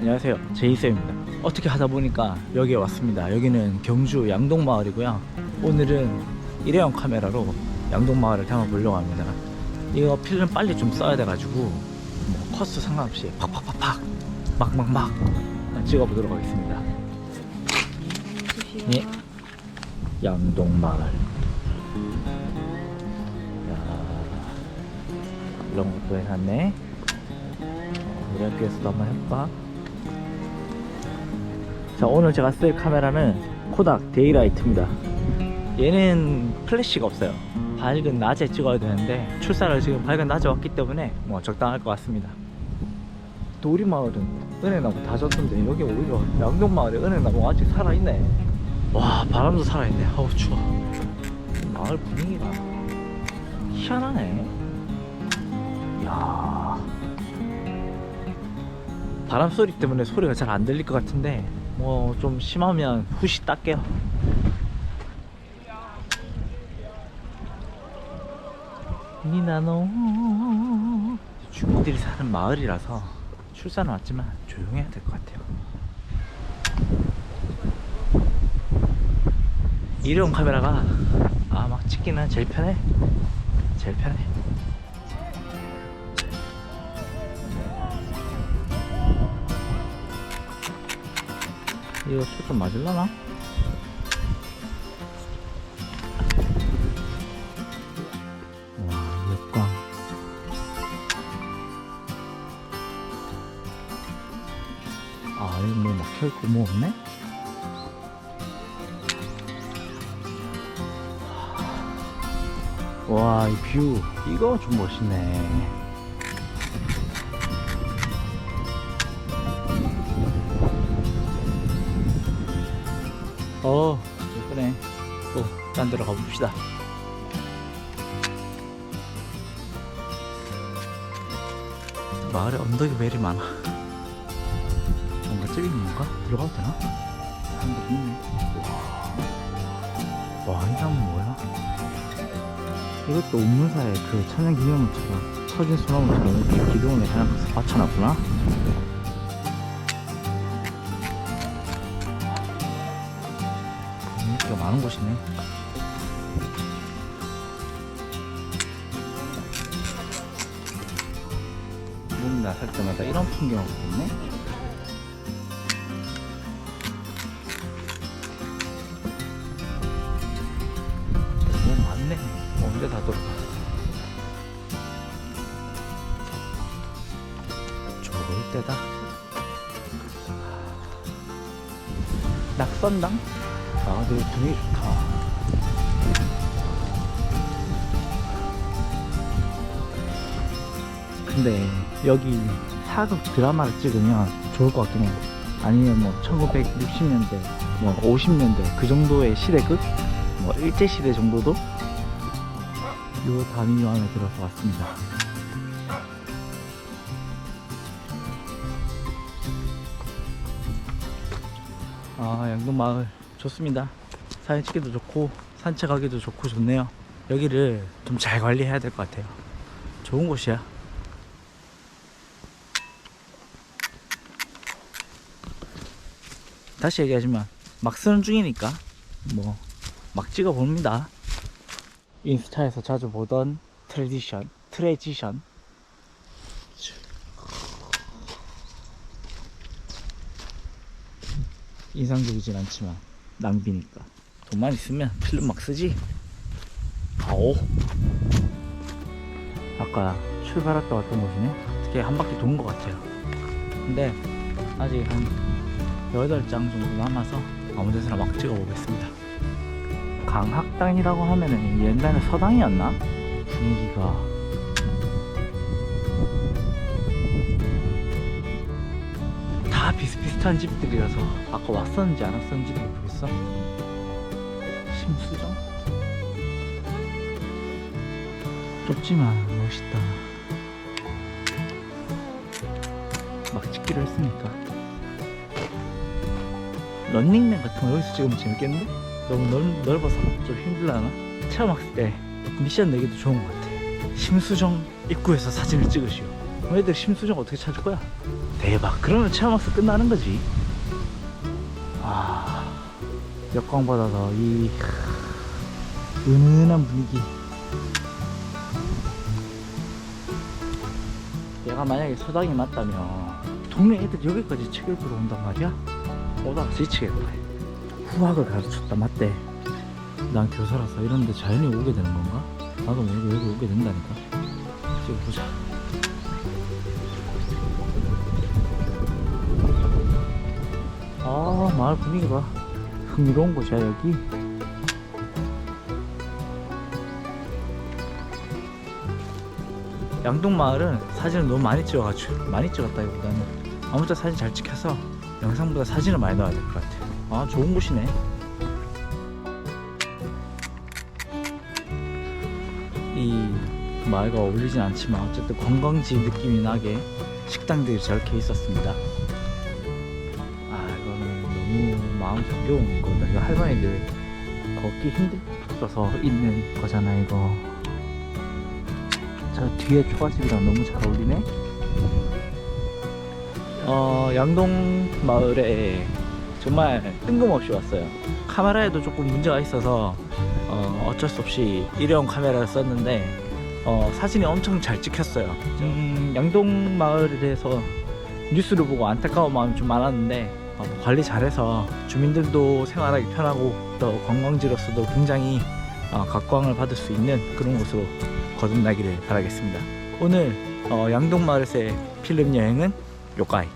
안녕하세요. 제이쌤입니다. 어떻게 하다 보니까 여기에 왔습니다. 여기는 경주 양동마을이고요. 오늘은 일회용 카메라로 양동마을을 담아보려고 합니다. 이거 필름 빨리 좀 써야 돼가지고 뭐 커스 상관없이 팍팍팍팍 막막막 찍어보도록 하겠습니다. 예. 양동마을. 야, 이런 것도 해놨네. 어, 우리 학교에서도 한번 해볼까? 자 오늘 제가 쓸 카메라는 코닥 데이라이트입니다. 얘는 플래시가 없어요. 밝은 낮에 찍어야 되는데 출사를 지금 밝은 낮에 왔기 때문에 뭐 적당할 것 같습니다. 도리마을은 은행나무 다 졌던데 여기 오히려 양동마을에 은행나무 아직 살아있네. 와 바람도 살아있네. 아우 추워. 마을 분위기가 희한하네. 야. 바람 소리 때문에 소리가 잘 안 들릴 것 같은데 뭐 좀 심하면 후시 닦게요. 니나노 주민들이 사는 마을이라서 출산은 왔지만 조용해야 될 것 같아요. 일회용 카메라가 아막 찍기는 제일 편해. 제일 편해 이거 초점 맞을라나? 와 역광 아 여기 뭐 막혀있고 뭐 없네? 와, 이 뷰. 이거 좀 멋있네. 어, 예쁘네. 또, 딴 데로 가봅시다. 마을에 언덕이 왜 이리 많아? 뭔가 있는 건가? 들어가도 되나? 사람들 있네. 와, 와, 이 나무 뭐야? 이것도 옥문사의 그 천연 기념물처럼 터진 소나무처럼 기둥을 하나 받쳐놨구나. 인기가 많은 곳이네. 문 나설 때마다 이런 풍경을 보네. 너무 많네. 언제 다 돌아가? 좋을 때다. 낙선당? 아, 근데 분위기 좋다. 근데 여기 사극 드라마를 찍으면 좋을 것 같긴 해. 아니면 뭐 1960년대, 뭐 50년대 그 정도의 시대극? 뭐 일제 시대 정도도 요 담이 마음에 들어서 왔습니다. 아, 양동마을 좋습니다. 사진 찍기도 좋고 산책하기도 좋고 좋네요. 여기를 좀 잘 관리해야 될 것 같아요. 좋은 곳이야. 다시 얘기하지만 막 쓰는 중이니까 뭐 막 찍어 봅니다. 인스타에서 자주 보던 트레디션, 트레지션. 인상적이진 않지만 낭비니까 돈만 있으면 필름 막 쓰지. 아오. 아까 출발했다 왔던 곳이네. 어떻게 한 바퀴 돈것 같아요. 근데 아직 한 8장 정도 남아서 아무 데서나 막 찍어 보겠습니다. 강학당이라고 하면은 옛날에 서당이었나? 분위기가 다 비슷비슷 한 집들이라서 아까 왔었는지 안 왔었는지도 모르겠어. 심수정? 좁지만 멋있다. 막 찍기로 했으니까. 런닝맨 같은 거 여기서 찍으면 재밌겠는데? 너무 넓, 넓어서 좀 힘들라나? 왔을 때 미션 내기도 좋은 것 같아. 심수정 입구에서 사진을 찍으시오. 애들 심수정 어떻게 찾을 거야? 대박. 그러면 체험학습 끝나는 거지. 아, 역광 받아서 이 은은한 분위기. 얘가 만약에 서당이 맞다면 동네 애들 여기까지 책 읽으러 온단 말이야? 오다가 지치겠다. 후학을 가르쳤다 맞대. 난 교사라서 이런데 자연히 오게 되는 건가? 나도 모르게 여기 오게 된다니까. 지금 보자. 마을 분위기 봐. 흥미로운 곳이야 여기. 양동 마을은 사진을 너무 많이 찍어가지고 많이 찍었다기보다는 아무튼 사진 잘 찍혀서 영상보다 사진을 많이 넣어야 될 것 같아. 아 좋은 곳이네. 이 마을과 어울리진 않지만 어쨌든 관광지 느낌이 나게 식당들이 저렇게 있었습니다 너무 마음 정겨운 거다 이거 할머니들 걷기 힘들어서 있는 거잖아 이거. 저 뒤에 초가집이랑 너무 잘 어울리네. 어 양동 마을에 정말 뜬금없이 왔어요. 카메라에도 조금 문제가 있어서 어, 어쩔 수 없이 일회용 카메라를 썼는데 어, 사진이 엄청 잘 찍혔어요. 음, 양동 마을에 대해서 뉴스를 보고 안타까운 마음이 좀 많았는데 어, 관리 잘해서 주민들도 생활하기 편하고 또 관광지로서도 굉장히 어, 각광을 받을 수 있는 그런 곳으로 거듭나기를 바라겠습니다. 오늘 어, 양동마을에서의 필름 여행은 요까이